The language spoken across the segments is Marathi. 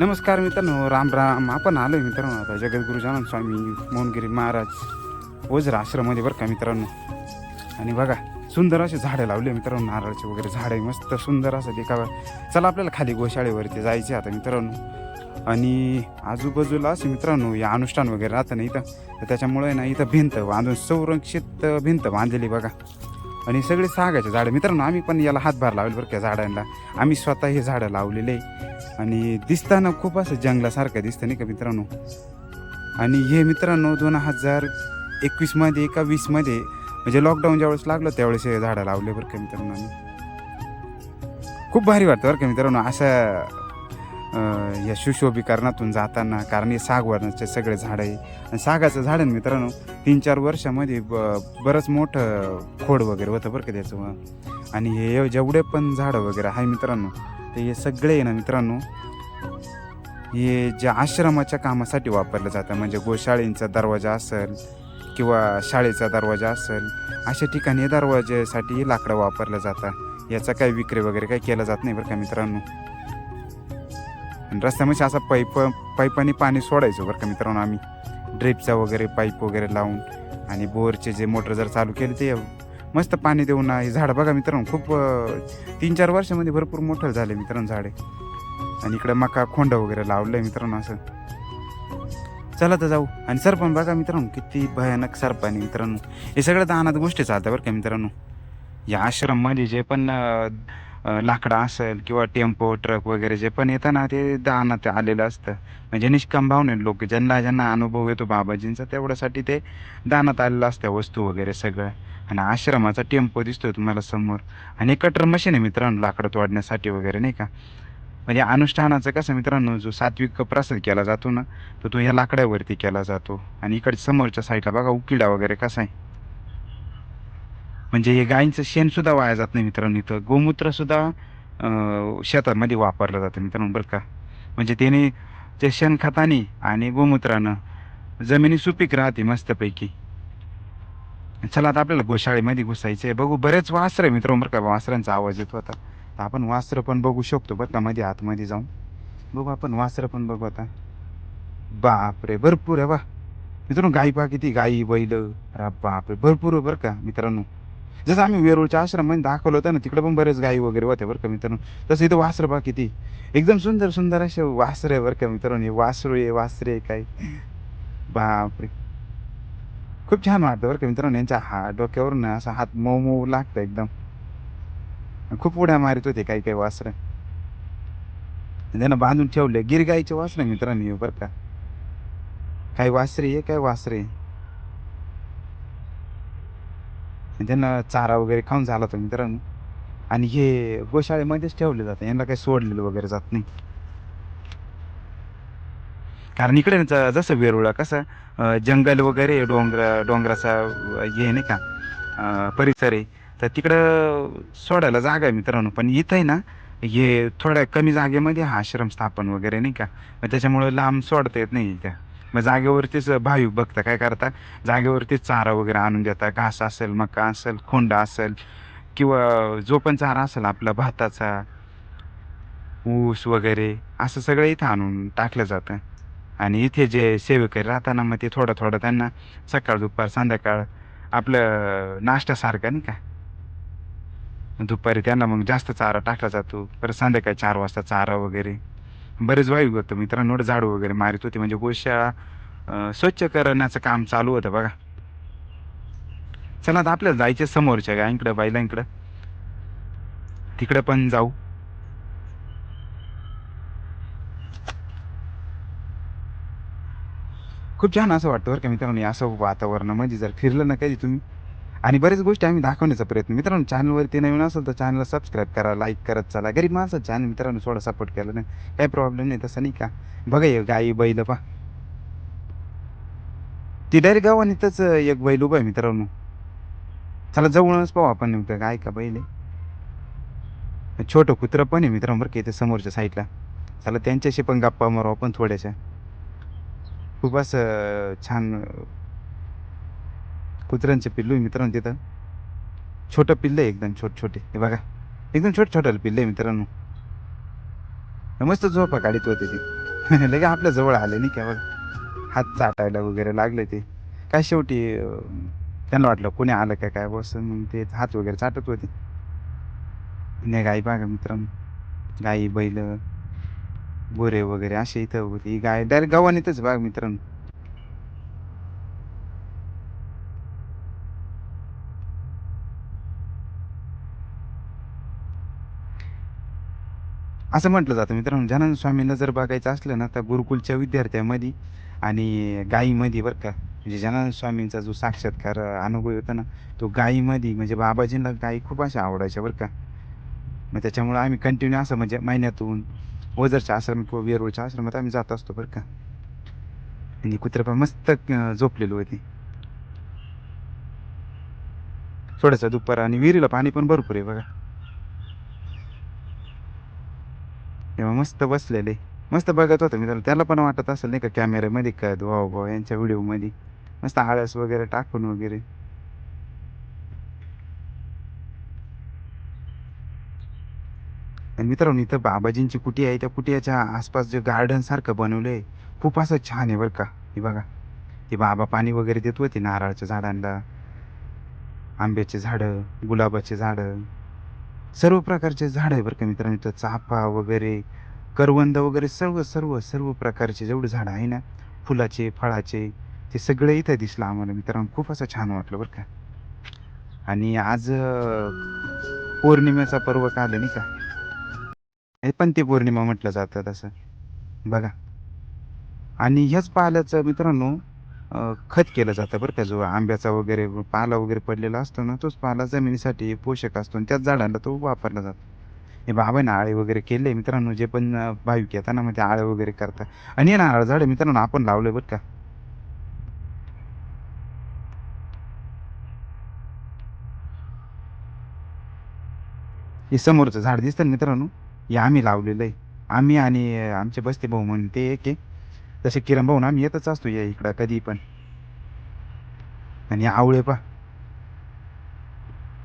नमस्कार मित्रांनो राम राम. आपण आलोय मित्रांनो आता जगद्गुरुजानंद स्वामी मोहनगिरी महाराज ओझरा आश्रममध्ये बरं का मित्रांनो? आणि बघा सुंदर असे झाडं लावले मित्रांनो नारळाचे वगैरे झाडं मस्त सुंदर असं देखावा चला आपल्याला खाली गोशाळेवरती जायचे आता मित्रांनो. आणि आजूबाजूला असे मित्रांनो या अनुष्ठान वगैरे राहतं ना इथं. तर त्याच्यामुळे ना इथं भिंत बांधून संरक्षित भिंत बांधलेली बघा. आणि सगळे सागाचे झाडं. मित्रांनो आम्ही पण याला हातभार लावेल बरं का झाडांना. आम्ही स्वतः हे झाडं लावलेले आणि दिसताना खूप असं जंगलासारखं दिसतं नाही का मित्रांनो? आणि हे मित्रांनो दोन हजार एकवीसमध्ये का वीसमध्ये म्हणजे लॉकडाऊन ज्यावेळेस लागलं त्यावेळेस हे झाडं लावले बरं का मित्रांनो आम्ही. खूप भारी वाटतं बरं का मित्रांनो अशा या सुशोभीकरणातून जाताना कारण हे सागवरणाचे सगळे झाडं आहे. आणि सागाचं झाड आहे मित्रांनो तीन चार वर्षामध्ये ब बरंच मोठं खोड वगैरे होतं बरं का त्याचं. आणि हे जेवढे पण झाडं वगैरे आहे मित्रांनो ते हे सगळे ना मित्रांनो हे जे आश्रमाच्या कामासाठी वापरलं जातं. म्हणजे गोशाळेंचा दरवाजा असेल किंवा शाळेचा दरवाजा असेल अशा ठिकाणी दरवाज्यासाठी लाकडं वापरलं जातं. याचा काही विक्री वगैरे काही केला जात नाही बरं का मित्रांनो. आणि रस्त्यामध्ये असा पाईप पाईपाने पाणी सोडायचो बरं का मित्रांनो आम्ही. ड्रिपचा वगैरे पाईप वगैरे लावून आणि बोरचे जे मोटर जर चालू केले ते मस्त पाणी देऊन हे झाडं बघा मित्रांनो खूप तीन चार वर्षामध्ये भरपूर मोठं झाले मित्रांनो झाडे. आणि इकडं मका खोंड वगैरे लावलंय मित्रांनो असं. चला तर जाऊ. आणि सरपण बघा मित्रांनो किती भयानक सरपाणी मित्रांनो. हे सगळं दानात गोष्टी चालतात बरं का मित्रांनो. या आश्रममध्ये जे पण लाकडं असेल किंवा टेम्पो ट्रक वगैरे जे पण येतं ना ते दानात आलेलं असतं. म्हणजे निष्काम भावने लोक. ज्यांना ज्यांना अनुभव येतो बाबाजींचा तेवढ्यासाठी ते दानात आलेलं असतं वस्तू वगैरे सगळं. आणि आश्रमाचा टेम्पो दिसतोय तुम्हाला समोर. आणि कटर मशीन आहे मित्रांनो लाकडं तोडण्यासाठी वगैरे नाही का? म्हणजे अनुष्ठानाचं कसं मित्रांनो जो सात्विक प्रसाद केला जातो ना तर तो ह्या लाकड्यावरती केला जातो. आणि इकडे समोरच्या साईडला बघा उकिडा वगैरे कसा आहे. म्हणजे हे गायींचं शेण सुद्धा वाया जात नाही मित्रांनो इथं. गोमूत्र सुद्धा शेतामध्ये वापरलं जातं मित्रांनो बरं का? म्हणजे त्याने ते शेणखताने आणि गोमूत्रानं जमिनी सुपीक राहते मस्तपैकी. चला आता आपल्याला गोशाळेमध्ये घुसायचं आहे बघू बरेच वासरं आहे मित्रांनो बरं का? वासरांचा आवाज येतो आता. तर आपण वासरं पण बघू शकतो बरं का? मध्ये आतमध्ये जाऊन. बघू आपण वासरं पण बघू आता. बापरे भरपूर आहे बा मित्रांनो गाई पा किती गाई बैल. रा बापरे भरपूर बरं का मित्रांनो. जसं आम्ही वेरूळच्या आश्रममध्ये दाखवलं होतं ना तिकडे पण बरेच गाई वगैरे होते बरं का मित्रांनो. तसं इथं वासरं बा किती एकदम सुंदर सुंदर असे वासरे आहे बरं का मित्रांनो. हे वासरू आहे वासरे आहे काय. बापरे. खूप छान वाटतं बरं का मित्रांनो. यांच्या हा डोक्यावरून ना असा हात मऊ मऊ लागतं एकदम. खूप उड्या मारित होते काही काही वासरं. त्यांना बांधून ठेवले. गिरगाईचे वासरे मित्रांनो बरं का. काही वासरे आहे काय वासरे आहे. आणि म्हणजे त्यांना चारा वगैरे खाऊन झाला होता मित्रांनो. आणि हे गोशाळेमध्येच ठेवले जातं. यांना काही सोडलेलं वगैरे जात नाही. कारण इकडे ना ज- जसं वेरुळा कसं जंगल वगैरे डोंगर डोंगराचा हे नाही का परिसर आहे. तर तिकडं सोडायला जागा आहे मित्रांनो. पण इथं आहे ना हे थोड्या कमी जागेमध्ये हा आश्रम स्थापन वगैरे नाही का? मग त्याच्यामुळं लांब सोडता येत नाही त्या मग जागेवरतीच भाविक बघता काय करता? जागेवरतीच चारा वगैरे आणून देता. घास असेल मका असेल खोंडा असेल किंवा जो पण चारा असेल आपला भाताचा ऊस वगैरे असं सगळं इथं आणून टाकलं जातं. आणि इथे जे सेवेकरी राहताना मग ते थोडं थोडं त्यांना सकाळ दुपार संध्याकाळ आपलं नाश्त्यासारखं नाही का? दुपारी त्यांना मग जास्त चारा टाकला जातो. परत संध्याकाळी चार वाजता चारा वगैरे बरेच वायू होतं मित्रांनो झाडू वगैरे मारित होते. म्हणजे गोशा स्वच्छ करण्याचं काम चालू होतं बघा. चला आता आपल्याला जायचे समोरच्या गायींकडं बैलांकडं तिकडं पण जाऊ. खूप छान असं वाटतं बरं का मित्रांनो असं असं वातावरणामध्ये जर फिरलं ना कधी तुम्ही आणि बरेच गोष्टी आम्ही दाखवण्याचा प्रयत्न मित्रांनो चॅनलवरती नवीन असेल तर चॅनलला सबस्क्राईब करा लाईक करत चला. गरीब माणसं चॅनल मित्रांनो थोडा सपोर्ट केला नाही. काही प्रॉब्लेम नाही तसं नाही का? बघा ये गाई बैल पा ती डायरेक्ट गावानीतच एक बैल उभा आहे मित्रांनो. चला जवळच पाहू आपण नेमकं काय का बैल आहे. छोटं कुत्रं पण आहे मित्रांनो बरं का इथे समोरच्या साईडला चला त्यांच्याशी पण गप्पा मारू आपण थोड्याशा. खूप असं छान कुत्र्यांचे पिल्लू आहे मित्रांनो तिथं. छोटं पिल्लं आहे एकदम छोट छोटे. हे बघा. एकदम छोट छोटं पिल्लं आहे मित्रांनो. मस्त झोपा काढीत होते ते. लगे आपल्या जवळ आले नाही का बघा. हात चाटायला वगैरे लागले ते. काय शेवटी त्यांना वाटलं कोणी आलं काय काय बस मग ते हात वगैरे चाटत होते. नाही गाई बघा मित्रांनो. गाई बैल बोरे वगैरे असे इथं होती. गाय डायरेक्ट गव्हाणीतच बाग मित्रांनो. असं म्हटलं जातं मित्रांनो ज्ञानानंद स्वामींना जर बघायचं असलं ना तर गुरुकुलच्या विद्यार्थ्यामध्ये आणि गायीमध्ये बरं का म्हणजे ज्ञानानंद स्वामींचा जो साक्षात्कार अनुभव होता ना तो गायीमध्ये म्हणजे बाबाजींना गायी खूप अशा आवडायच्या बरं का. मग त्याच्यामुळं आम्ही कंटिन्यू असं म्हणजे महिन्यातून ओझरच्या आश्रम किंवा वेरूळच्या आश्रमात आम्ही जात असतो बरं का. आणि कुत्रपा पण मस्त झोपलेलो होते. थोडंसं दुपार आणि विहिरीला पाणी पण भरपूर आहे बघा. तेव्हा मस्त बसलेले. मस्त बघत होतं मी त्याला पण वाटत असेल नाही का कॅमेऱ्यामध्ये काय भाऊ भाऊ यांच्या व्हिडिओमध्ये मस्त आळस वगैरे टाकून वगैरे. आणि मित्रांनो इथं बाबाजींची कुटी आहे. त्या कुटियाच्या आसपास जे गार्डन सारखं बनवलं आहे खूप असं छान आहे बरं का. हे बघा. ते बाबा पाणी वगैरे देत होते नारळाच्या झाडांना. आंब्याचे झाडं गुलाबाचे झाडं. सर्व प्रकारचे झाडं आहे बरं का मित्रांनो. इथं चाफा वगैरे करवंद वगैरे सर्व सर्व सर्व प्रकारचे जेवढे झाडं आहे ना फुलाचे फळाचे ते सगळे इथं दिसलं आम्हाला मित्रांनो. खूप असं छान वाटलं बरं का. आणि आज पौर्णिमेचा पर्व का आलं नाही का? हे पण ते पौर्णिमा म्हटलं जातं तसं बघा. आणि ह्याच पाल्याचं मित्रांनो खत केलं जातं बरं का. जो आंब्याचा वगैरे पाला वगैरे पडलेला असतो ना तोच पाला जमिनीसाठी पोषक असतो आणि त्याच झाडांना तो वापरला जातो. हे बाबाने आळे वगैरे केले मित्रांनो जे पण भाविक येतात ना मग ते म्हणजे आळे वगैरे करतात. आणि हे आळ झाड मित्रांनो आपण लावलं बरं का. हे समोरचं झाड दिसतं ना मित्रांनो हे आम्ही लावलेलं आहे. आम्ही आणि आमचे बसते भाऊ म्हणून ते एक आहे. तसे किरण भाऊ ना आम्ही येतच असतो या इकडं कधी पण. आणि आवळे पा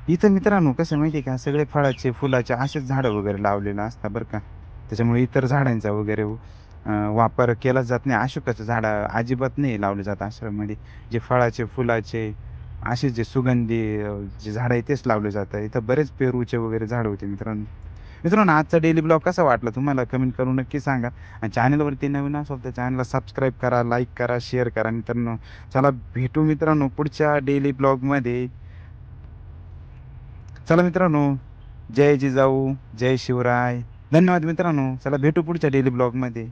इथं मित्रांनो कसं माहिती आहे का सगळे फळाचे फुलाचे असेच झाडं वगैरे लावलेलं असतात बरं का. त्याच्यामुळे इतर झाडांचा वगैरे वापर केला जात नाही. अशोकाचं झाडं अजिबात नाही लावले जात आश्रममध्ये. जे फळाचे फुलाचे असे जे सुगंधी जे झाडं आहे तेच लावले जातात. इथं बरेच पेरूचे वगैरे झाडं होते मित्रांनो. मित्रांनो आजचा डेली ब्लॉग कसा वाटला तुम्हाला? कमेंट करून नक्की सांगा. आणि चॅनलवरती नवीन असाल तर चॅनलला सबस्क्राईब करा लाईक करा शेअर करा. मित्रांनो चला भेटू मित्रांनो पुढच्या डेली ब्लॉगमध्ये चला मित्रांनो जय जिजाऊ जय शिवराय. धन्यवाद मित्रांनो. चला भेटू पुढच्या डेली ब्लॉगमध्ये